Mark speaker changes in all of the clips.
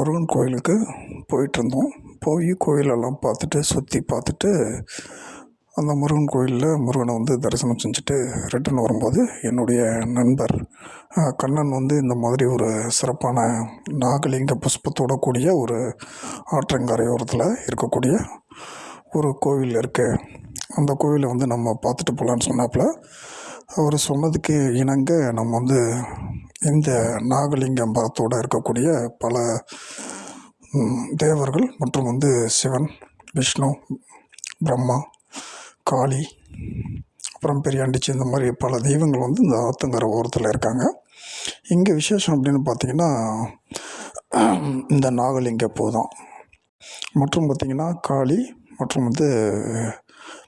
Speaker 1: முருகன் கோயிலுக்கு போயிட்டுருந்தோம். போய் கோயிலெல்லாம் பார்த்துட்டு சுற்றி பார்த்துட்டு அந்த முருகன் கோயிலில் முருகனை வந்து தரிசனம் செஞ்சுட்டு ரிட்டன் வரும்போது என்னுடைய நண்பர் கண்ணன் வந்து இந்த மாதிரி ஒரு சிறப்பான நாகலிங்க புஷ்பத்தோட கூடிய ஒரு ஆற்றங்கரையோரத்தில் இருக்கக்கூடிய ஒரு கோவில் இருக்குது அந்த கோவிலை வந்து நம்ம பார்த்துட்டு போகலான்னு சொன்னாப்புல. அவர் சொன்னதுக்கு இணங்க நம்ம வந்து இந்த நாகலிங்கம் மரத்தோடு இருக்கக்கூடிய பல தேவர்கள் மற்றும் வந்து சிவன் விஷ்ணு பிரம்மா காளி அப்புறம் பெரியாண்டிச்சி இந்த மாதிரி பல தெய்வங்கள் வந்து இந்த ஆத்தங்கரை ஓரத்தில் இருக்காங்க. இங்கே விசேஷம் அப்படின்னு பார்த்தீங்கன்னா இந்த நாகலிங்க பூ தான் மற்றும் பார்த்திங்கன்னா காளி மற்றும் வந்து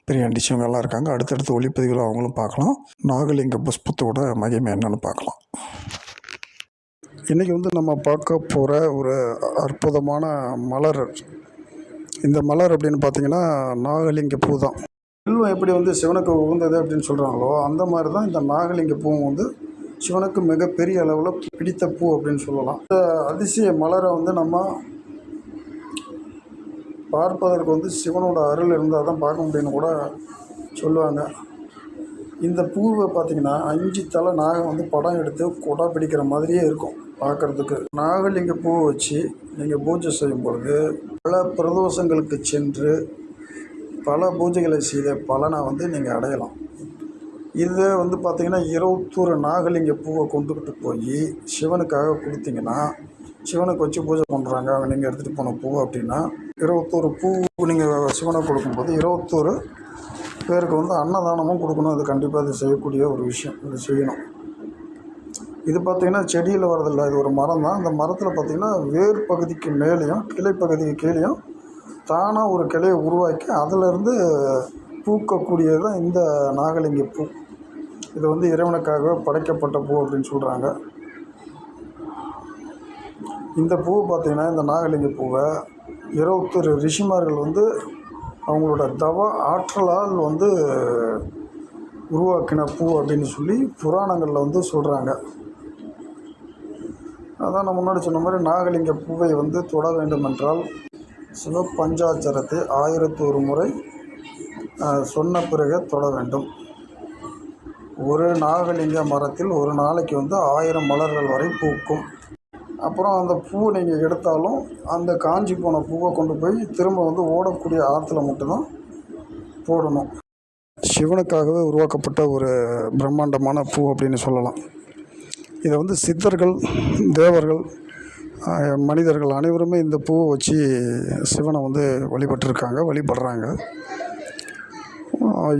Speaker 1: பெரியாண்டிச்சி இவங்கெல்லாம் இருக்காங்க. அடுத்தடுத்த ஒளிப்பதிவில் அவங்களும் பார்க்கலாம் நாகலிங்க புஷ்பத்தோட மகிமை என்னென்னு பார்க்கலாம் இன்றைக்கி வந்து நம்ம பார்க்க போகிற ஒரு அற்புதமான மலர். இந்த மலர் அப்படின்னு பார்த்தீங்கன்னா நாகலிங்க பூ தான். வில்வம் எப்படி வந்து சிவனுக்கு உகந்தது அப்படின்னு சொல்கிறாங்களோ அந்த மாதிரி தான் இந்த நாகலிங்க பூவும் வந்து சிவனுக்கு மிகப்பெரிய அளவில் பிடித்த பூ அப்படின்னு சொல்லலாம். இந்த அதிசய மலரை வந்து நம்ம பார்ப்பதற்கு வந்து சிவனோட அருள் இருந்தால் தான் பார்க்க முடியும்னு கூட சொல்லுவாங்க. இந்த பூவை பார்த்தீங்கன்னா அஞ்சு தலை நாகம் வந்து படம் எடுத்து கொடா பிடிக்கிற மாதிரியே இருக்கும் பார்க்குறதுக்கு நாகலிங்க பூவை வச்சு நீங்கள் பூஜை செய்யும் பொழுது பல பிரதோஷங்களுக்கு சென்று பல பூஜைகளை செய்த பலனை வந்து நீங்கள் அடையலாம். இதை வந்து பார்த்தீங்கன்னா இருபத்தோரு நாகலிங்க பூவை கொண்டுக்கிட்டு போய் சிவனுக்காக கொடுத்தீங்கன்னா சிவனுக்கு வச்சு பூஜை பண்ணுறாங்க நீங்கள் எடுத்துகிட்டு போன பூ அப்படின்னா இருபத்தோரு பூ நீங்கள் சிவனை கொடுக்கும்போது இருபத்தோரு பேருக்கு வந்து அன்னதானமும் கொடுக்கணும். அது கண்டிப்பாக அது செய்யக்கூடிய ஒரு விஷயம். இது செய்யணும். இது பார்த்திங்கன்னா செடியில் வரதில்லை இது ஒரு மரம் தான் இந்த மரத்தில் பார்த்திங்கன்னா வேர் பகுதிக்கு மேலேயும் கிளை பகுதிக்கு கீழேயும் தானாக ஒரு கிளையை உருவாக்கி அதிலிருந்து பூக்கக்கூடியது தான் இந்த நாகலிங்க பூ. இது வந்து இறைவனுக்காக படைக்கப்பட்ட பூ அப்படின்னு சொல்கிறாங்க இந்த பூ பார்த்திங்கன்னா இந்த நாகலிங்க பூவை இருபத்தொரு ரிஷிமார்கள் வந்து அவங்களோட தவ ஆற்றலால் வந்து உருவாக்கின பூ அப்படின்னு சொல்லி புராணங்களில் வந்து சொல்கிறாங்க அதான் நான் முன்னாடி சொன்ன மாதிரி நாகலிங்க பூவை வந்து தொட வேண்டுமென்றால் சிவபஞ்சாட்சரத்தை ஆயிரத்தி ஒரு முறை சொன்ன பிறகு தொட வேண்டும். ஒரு நாகலிங்க மரத்தில் ஒரு நாளைக்கு வந்து ஆயிரம் மலர்கள் வரை பூக்கும். அப்புறம் அந்த பூவை நீங்கள் எடுத்தாலும் அந்த காஞ்சி போன பூவை கொண்டு போய் திரும்ப வந்து ஓடக்கூடிய ஆற்றுல மட்டும்தான் போடணும். சிவனுக்காகவே உருவாக்கப்பட்ட ஒரு பிரம்மாண்டமான பூ அப்படின்னு சொல்லலாம். இதை வந்து சித்தர்கள் தேவர்கள் மனிதர்கள் அனைவருமே இந்த பூவை வச்சு சிவனை வந்து வழிபட்டிருக்காங்க வழிபடுறாங்க.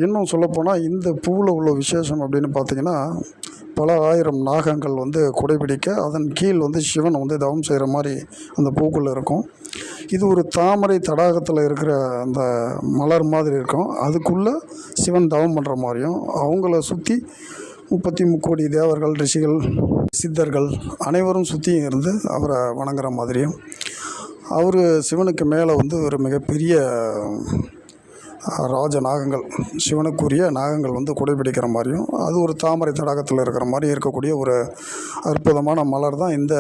Speaker 1: இன்னும் சொல்லப்போனால் இந்த பூவில் உள்ள விசேஷம் அப்படின்னு பார்த்தீங்கன்னா பல ஆயிரம் நாகங்கள் வந்து குடைபிடிக்க அதன் கீழ் வந்து சிவன் வந்து தவம் செய்கிற மாதிரி அந்த பூக்குள்ளே இருக்கும். இது ஒரு தாமரை தடாகத்தில் இருக்கிற அந்த மலர் மாதிரி இருக்கும். அதுக்குள்ளே சிவன் தவம் பண்ணுற மாதிரியும் அவங்கள சுற்றி முப்பத்தி முக்கோடி தேவர்கள் ரிஷிகள் சித்தர்கள் அனைவரும் சுற்றியும் இருந்து அவரை வணங்குற மாதிரியும். அவர் சிவனுக்கு மேலே வந்து ஒரு மிகப்பெரிய ராஜ நாகங்கள் சிவனுக்குரிய நாகங்கள் வந்து குடைபிடிக்கிற மாதிரியும் அது ஒரு தாமரை தடாகத்தில் இருக்கிற மாதிரி இருக்கக்கூடிய ஒரு அற்புதமான மலர் தான் இந்த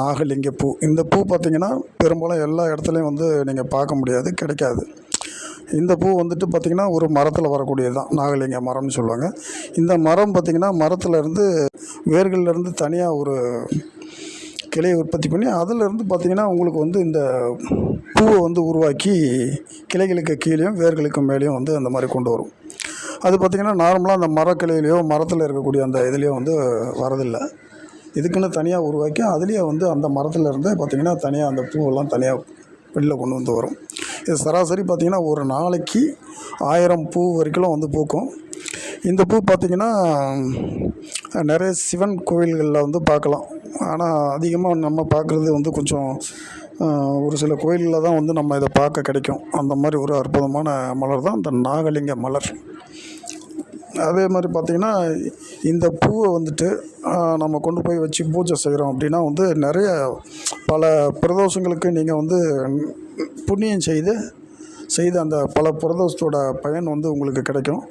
Speaker 1: நாகலிங்க பூ இந்த பூ பார்த்திங்கன்னா பெரும்பாலும் எல்லா இடத்துலையும் வந்து நீங்கள் பார்க்க முடியாது கிடைக்காது. இந்த பூ வந்துட்டு பார்த்திங்கன்னா ஒரு மரத்தில் வரக்கூடியது தான் நாகலிங்க மரம்னு சொல்லுவாங்க. இந்த மரம் பார்த்திங்கன்னா மரத்துலேருந்து இருந்து தனியாக ஒரு கிளையை உற்பத்தி பண்ணி அதிலிருந்து பார்த்திங்கன்னா உங்களுக்கு வந்து இந்த பூவை வந்து உருவாக்கி கிளைகளுக்கு கீழேயும் வேர்களுக்கு மேலேயும் வந்து அந்த மாதிரி கொண்டு வரும். அது பார்த்திங்கன்னா நார்மலாக அந்த மரக்கிளையிலையோ மரத்தில் இருக்கக்கூடிய அந்த இதுலேயோ வந்து வரதில்லை. இதுக்குன்னு தனியாக உருவாக்கி அதுலேயே வந்து அந்த மரத்தில் இருந்து பார்த்திங்கன்னா தனியாக அந்த பூவெல்லாம் தனியாக வெளியில் கொண்டு வந்து வரும். இது சராசரி பார்த்திங்கன்னா ஒரு நாளைக்கு ஆயிரம் பூ வரைக்கும் வந்து பூக்கும். இந்த பூ பார்த்திங்கன்னா நிறைய சிவன் கோவில்களில் வந்து பார்க்கலாம். ஆனால் அதிகமாக நம்ம பார்க்குறது வந்து கொஞ்சம் ஒரு சில கோயிலில் தான் வந்து நம்ம இதை பார்க்க கிடைக்கும். அந்த மாதிரி ஒரு அற்புதமான மலர் தான் இந்த நாகலிங்க மலர். அதே மாதிரி பார்த்திங்கன்னா இந்த பூவை வந்துட்டு நம்ம கொண்டு போய் வச்சு பூஜை செய்கிறோம் அப்படின்னா வந்து நிறைய பல பிரதோஷங்களுக்கு நீங்கள் வந்து புண்ணியம் செய்து செய்த அந்த பல பிரதோஷத்தோட பயன் வந்து உங்களுக்கு கிடைக்கும்.